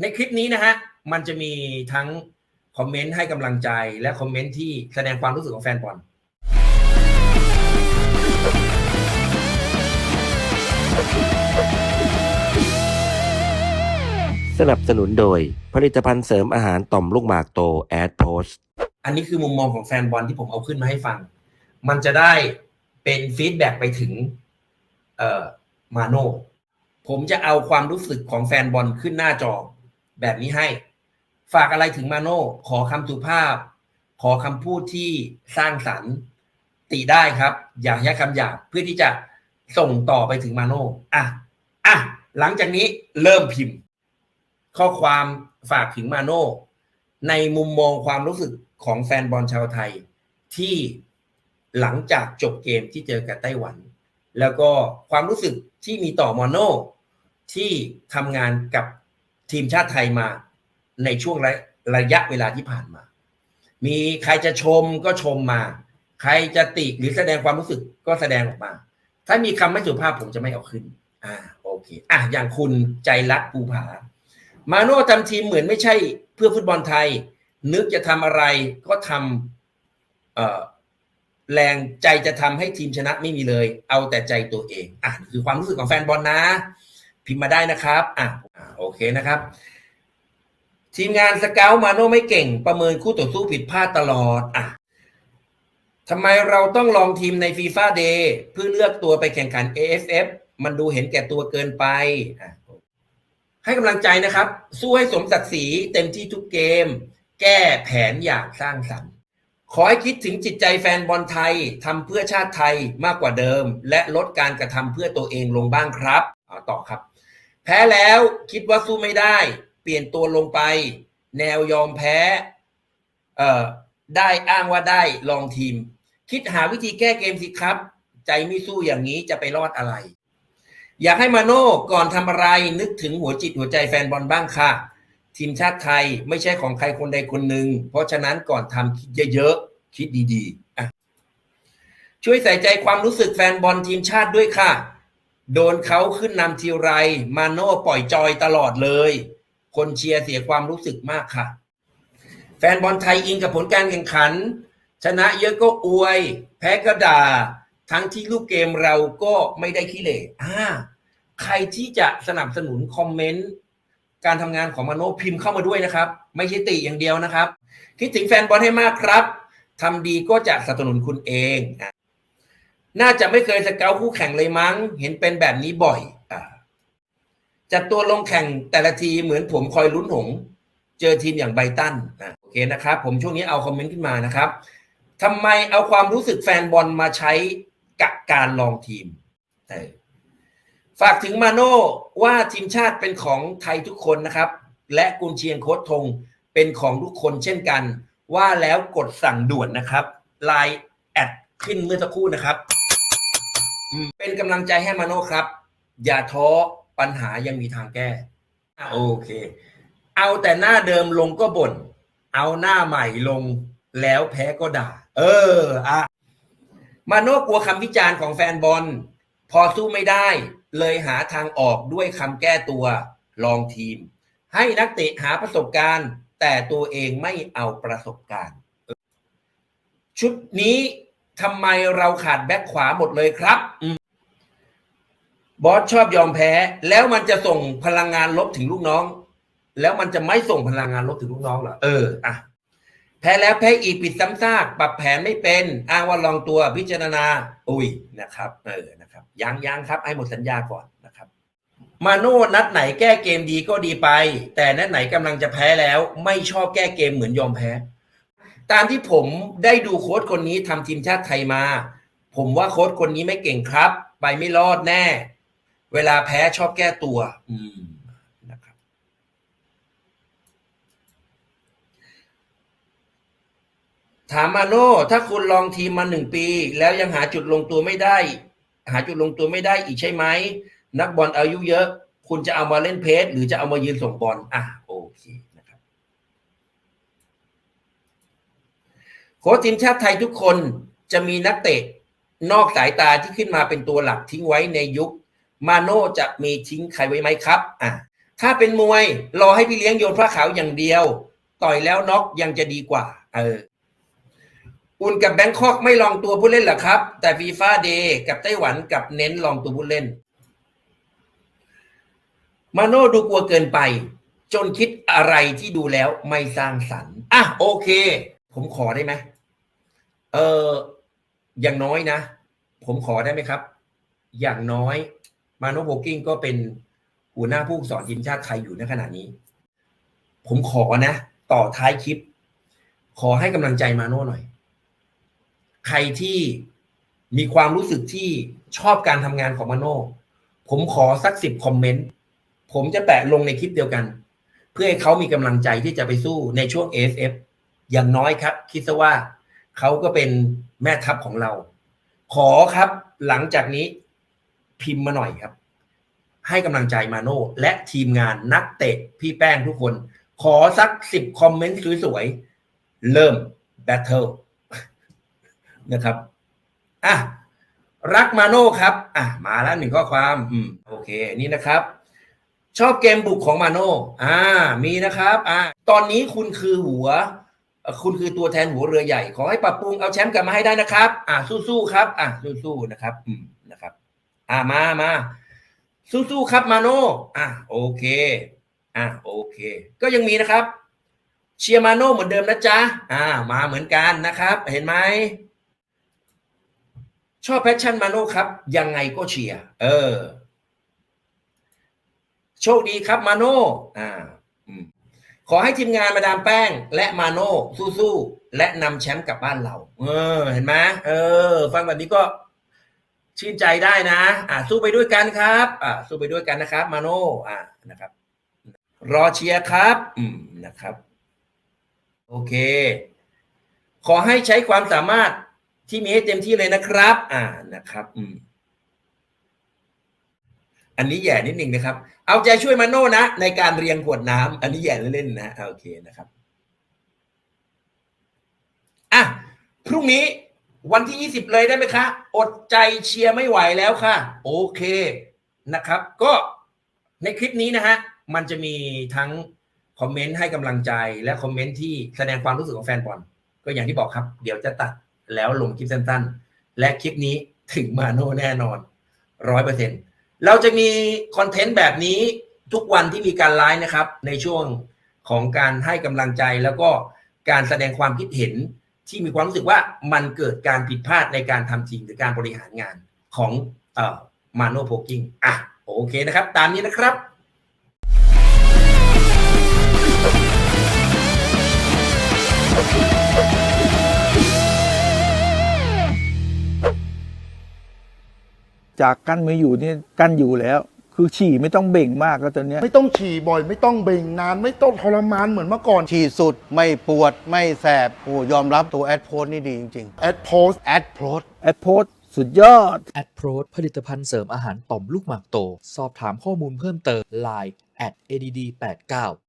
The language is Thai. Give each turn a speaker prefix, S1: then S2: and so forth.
S1: ในคลิปนี้นะฮะมันจะมีทั้งคอมเมนต์ให้กำลังใจและคอมเมนต์ที่แสดงความรู้สึกของแฟนบอล
S2: สนับสนุนโดยผลิตภัณฑ์เสริมอาหารต่อมลูกหมากโตแอดโพส
S1: อันนี้คือมุมมองของแฟนบอลที่ผมเอาขึ้นมาให้ฟัง มันจะได้เป็นฟีดแบ็กไปถึงเอ่อมาโน่ผมจะเอาความรู้สึกของแฟนบอลขึ้นหน้าจอ แบบนี้ให้ ฝากอะไรถึงมาโน่ขอคำสุภาพ ขอคำพูดที่สร้างสรรค์ติได้ครับ อย่าใช้คำหยาบเพื่อที่จะส่งต่อไปถึงมาโน่อะอะหลังจากนี้เริ่มพิมพ์ ข้อความฝากถึงมาโน่ในมุมมองความรู้สึกของแฟนบอลชาวไทย ที่หลังจากจบเกมที่เจอกับไต้หวัน แล้วก็ความรู้สึกที่มีต่อมอโน่ที่ทำงานกับ ทีมชาติไทยมาในช่วงระระยะเวลาที่ผ่านมา มีใครจะชมก็ชมมา ใครจะติหรือแสดงความรู้สึกก็แสดงออกมา ถ้ามีคำไม่สุภาพผมจะไม่เอาขึ้น อ่าโอเค อะอย่างคุณใจรักภูผา มาโน่ทำทีมเหมือนไม่ใช่เพื่อฟุตบอลไทย นึกจะทำอะไรก็ทำเอ่อแรงใจจะทำให้ทีมชนะไม่มีเลย เอาแต่ใจตัวเอง อะคือความรู้สึกของแฟนบอลนะ พิมพ์มาได้นะครับอะโอเคนะครับ ทีมงานสเกลมาโน่ไม่เก่ง ประเมินคู่ต่อสู้ผิดพลาดตลอดอะทำไมเราต้องลองทีมในฟีฟ่าเดย์เพื่อเลือกตัวไปแข่งขัน AFF มันดูเห็นแก่ตัวเกินไปอะให้กำลังใจนะครับ สู้ให้สมศักดิ์ศรีเต็มที่ทุกเกม แก้แผนอย่างสร้างสรรค์ ขอให้คิดถึงจิตใจแฟนบอลไทยทำเพื่อชาติไทยมากกว่าเดิม และลดการกระทำเพื่อตัวเองลงบ้างครับ ต่อครับ แพ้แล้วคิดว่าสู้ไม่ได้ เปลี่ยนตัวลงไป แนวยอมแพ้เอ่อได้อ้างว่าได้ลองทีม คิดหาวิธีแก้เกมสิครับ ใจไม่สู้อย่างนี้จะไปรอดอะไร อยากให้มาโน่ก่อนทำอะไรนึกถึงหัวจิตหัวใจแฟนบอลบ้างค่ะ ทีมชาติไทยไม่ใช่ของใครคนใดคนหนึ่ง เพราะฉะนั้นก่อนทำคิดเยอะๆ คิดดีๆช่วยใส่ใจความรู้สึกแฟนบอลทีมชาติด้วยค่ะ โดนเขาขึ้นนำทีไร มาโน่ปล่อยจอยตลอดเลย คนเชียร์เสียความรู้สึกมากค่ะ แฟนบอลไทยอิงกับผลการแข่งขัน ชนะเยอะก็อวย แพ้ก็ด่า ทั้งที่ลูกเกมเราก็ไม่ได้ขี้เหร่อ่าใครที่จะสนับสนุนคอมเมนต์การทำงานของมโนพิมพ์เข้ามาด้วยนะครับ ไม่ใช่ติอย่างเดียวนะครับ คิดถึงแฟนบอลให้มากครับทำดีก็จะสนับสนุนคุณเองอะ น่าจะไม่เคยสเกลคู่แข่งเลยมั้ง เห็นเป็นแบบนี้บ่อยอจัดตัวลงแข่งแต่ละทีเหมือนผมคอยลุ้นหง เจอทีมอย่างไบตันอะโอเคนะครับ ผมช่วงนี้เอาคอมเมนต์ขึ้นมานะครับทำไมเอาความรู้สึกแฟนบอลมาใช้กับการลองทีมฝากถึงมาโน่ว่าทีมชาติเป็นของไทยทุกคนนะครับ และกุนเชียงโค้ชทงเป็นของทุกคนเช่นกัน ว่าแล้วกดสั่งด่วนนะครับไลน์แอดขึ้นเมื่อสักครู่นะครับ เป็นกำลังใจให้มาโน่ครับ อย่าท้อปัญหายังมีทางแก้อะโอเค เอาแต่หน้าเดิมลงก็บ่น เอาหน้าใหม่ลงแล้วแพ้ก็ด่า เอออะมาโน่กลัวคำวิจารณ์ของแฟนบอล พอสู้ไม่ได้ เลยหาทางออกด้วยคำแก้ตัวลองทีม ให้นักเตะหาประสบการณ์ แต่ตัวเองไม่เอาประสบการณ์ ชุดนี้ ทำไมเราขาดแบ็คขวาหมดเลยครับอืมบอสชอบยอมแพ้ แล้วมันจะส่งพลังงานลบถึงลูกน้อง แล้วมันจะไม่ส่งพลังงานลบถึงลูกน้องเหรอเอออะแพ้แล้วแพ้อีกปิดซ้ำซากปรับแผนไม่เป็น อ้างว่าลองตัวพิจารณา อุ้ยนะครับ เออนะครับยังยังครับให้หมดสัญญาก่อนนะครับ มาโน่นัดไหนแก้เกมดีก็ดีไป แต่นัดไหนกำลังจะแพ้แล้ว ไม่ชอบแก้เกมเหมือนยอมแพ้ ตามที่ผมได้ดูโค้ชคนนี้ทำทีมชาติไทยมา ผมว่าโค้ชคนนี้ไม่เก่งครับ ไปไม่รอดแน่ เวลาแพ้ชอบแก้ตัว อืมนะครับ ถามมาโน่ถ้าคุณลองทีมมาหนึ่งปี แล้วยังหาจุดลงตัวไม่ได้ หาจุดลงตัวไม่ได้อีกใช่ไหม นักบอลอายุเยอะ คุณจะเอามาเล่นเพจหรือจะเอามายืนส่งบอลอะโอเคนะครับ โค้ชทีมชาติไทยทุกคนจะมีนักเตะนอกสายตาที่ขึ้นมาเป็นตัวหลักทิ้งไว้ในยุค มาโน่จะมีทิ้งใครไว้ไหมครับอะถ้าเป็นมวยรอให้พี่เลี้ยงโยนผ้าขาวอย่างเดียว ต่อยแล้วน็อกยังจะดีกว่า เออ อุ่นกับแบงคอกไม่ลองตัวผู้เล่นหรอครับ แต่ฟีฟ่าเดย์กับไต้หวันกับเน้นลองตัวผู้เล่น มาโน่ดูกลัวเกินไป จนคิดอะไรที่ดูแล้วไม่สร้างสรรค์อะโอเค ผมขอได้ไหมเอออย่างน้อยนะ ผมขอได้ไหมครับ อย่างน้อยมาโนโบกิ้งก็เป็นหัวหน้าผู้สอนทีมชาติไทยอยู่ในขณะนี้ ผมขอนะ ต่อท้ายคลิป ขอให้กำลังใจมาโน่หน่อย ใครที่มีความรู้สึกที่ชอบการทำงานของมาโน่ผมขอสักสิบคอมเมนต์ ผมจะแปะลงในคลิปเดียวกัน เพื่อให้เขามีกำลังใจที่จะไปสู้ในช่วง AFF อย่างน้อยครับ คิดซะว่าเขาก็เป็นแม่ทัพของเรา ขอครับหลังจากนี้พิมพ์มาหน่อยครับ ให้กำลังใจมาโน่และทีมงานนักเตะพี่แป้งทุกคน ขอสักสิบคอมเมนต์สวยๆ เริ่มแบทเทิลนะครับอะรักมาโน่ครับ อะมาแล้วหนึ่งข้อความอืมโอเค นี่นะครับ ชอบเกมบุกของมาโน่อ่า มีนะครับ อ่า ตอนนี้คุณคือหัว คุณคือตัวแทนหัวเรือใหญ่ ขอให้ปรับปรุงเอาแชมป์กลับมาให้ได้นะครับ อ่าสู้ๆครับ อ่าสู้ๆนะครับ อืมนะครับ อ่ามามาสู้ๆครับมาโน่อะโอเค อะโอเค ก็ยังมีนะครับ เชียร์มาโน่เหมือนเดิมนะจ๊ะอ่า มาเหมือนกันนะครับ เห็นไหมชอบแพชชั่นมาโน่ครับ ยังไงก็เชียร์เออ โชคดีครับมาโน่อ่า ขอให้ทีมงานมาดามแป้ง และมาโน่สู้ๆและนำแชมป์กลับบ้านเรา เออ เห็นไหมเออ ฟังแบบนี้ก็ชื่นใจได้นะ อ่าสู้ไปด้วยกันครับ อ่าสู้ไปด้วยกันนะครับ มาโน่อ่านะครับ รอเชียร์ครับ อืมนะครับ โอเค ขอให้ใช้ความสามารถที่มีให้เต็มที่เลยนะครับ อ่านะครับ อืม อันนี้แย่นิดหนึ่งนะครับ เอาใจช่วยมาโน่นะ ในการเรียงขวดน้ำอันนี้แย่เล่นๆนะโอเคนะครับอะพรุ่งนี้วันที่ 20 เลยได้ไหมคะ อดใจเชียร์ไม่ไหวแล้วค่ะ โอเคนะครับ ก็ในคลิปนี้นะฮะ มันจะมีทั้งคอมเมนต์ให้กำลังใจและคอมเมนต์ที่แสดงความรู้สึกของแฟนบอลก็อย่างที่บอกครับ เดี๋ยวจะตัดแล้วลงคลิปสั้นๆ และคลิปนี้ถึงมาโน่แน่นอนร้อยเปอร์เซ็นต์ เราจะมีคอนเทนต์แบบนี้ทุกวันที่มีการไลฟ์นะครับ ในช่วงของการให้กำลังใจแล้วก็การแสดงความคิดเห็นที่มีความรู้สึกว่ามันเกิดการผิดพลาดในการทำทีมหรือการบริหารงานของเอ่อมาโนโพกิ้งอะโอเคนะครับ ตามนี้นะครับ
S3: จากกั้นไม่อยู่นี่กั้นอยู่แล้ว คือฉี่ไม่ต้องเบ่งมากแล้วตอนเนี้ย
S4: ไม่ต้องฉี่บ่อย ไม่ต้องเบ่งนาน ไม่ต้องทรมานเหมือนเมื่อก่อน
S5: ฉีดสุดไม่ปวดไม่แสบโอ้ยอมรับตัวแอดโพสนี่ดีจริง
S4: แอดโพส
S5: ๆแอดโพส
S3: แอดโพสสุดยอด
S6: แอดโพรผลิตภัณฑ์เสริมอาหารต่อมลูกหมากโต สอบถามข้อมูลเพิ่มเติม Line at add89